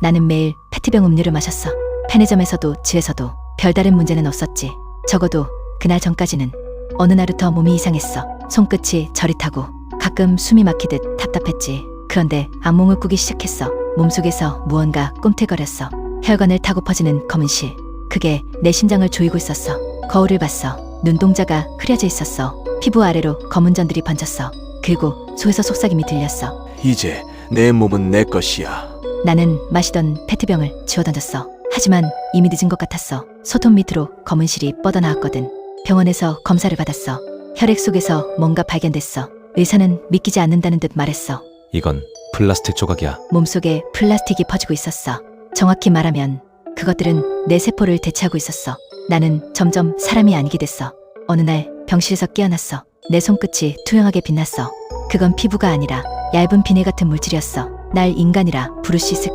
나는 매일 페트병 음료를 마셨어. 편의점에서도 집에서도 별다른 문제는 없었지. 적어도 그날 전까지는 어느 날부터 몸이 이상했어. 손끝이 저릿하고 가끔 숨이 막히듯 답답했지. 그런데 악몽을 꾸기 시작했어. 몸속에서 무언가 꿈틀거렸어. 혈관을 타고 퍼지는 검은 실. 그게 내 심장을 조이고 있었어. 거울을 봤어. 눈동자가 흐려져 있었어. 피부 아래로 검은 전들이 번졌어. 그리고 속에서 속삭임이 들렸어. 이제 내 몸은 내 것이야. 나는 마시던 페트병을 지워던졌어. 하지만 이미 늦은 것 같았어. 소톱 밑으로 검은 실이 뻗어나왔거든. 병원에서 검사를 받았어. 혈액 속에서 뭔가 발견됐어. 의사는 믿기지 않는다는 듯 말했어. 이건 플라스틱 조각이야. 몸속에 플라스틱이 퍼지고 있었어. 정확히 말하면 그것들은 내 세포를 대체하고 있었어. 나는 점점 사람이 아니게 됐어. 어느 날 병실에서 깨어났어. 내 손끝이 투명하게 빛났어. 그건 피부가 아니라 얇은 비늘 같은 물질이었어. 날 인간이라 부를 수 있을까?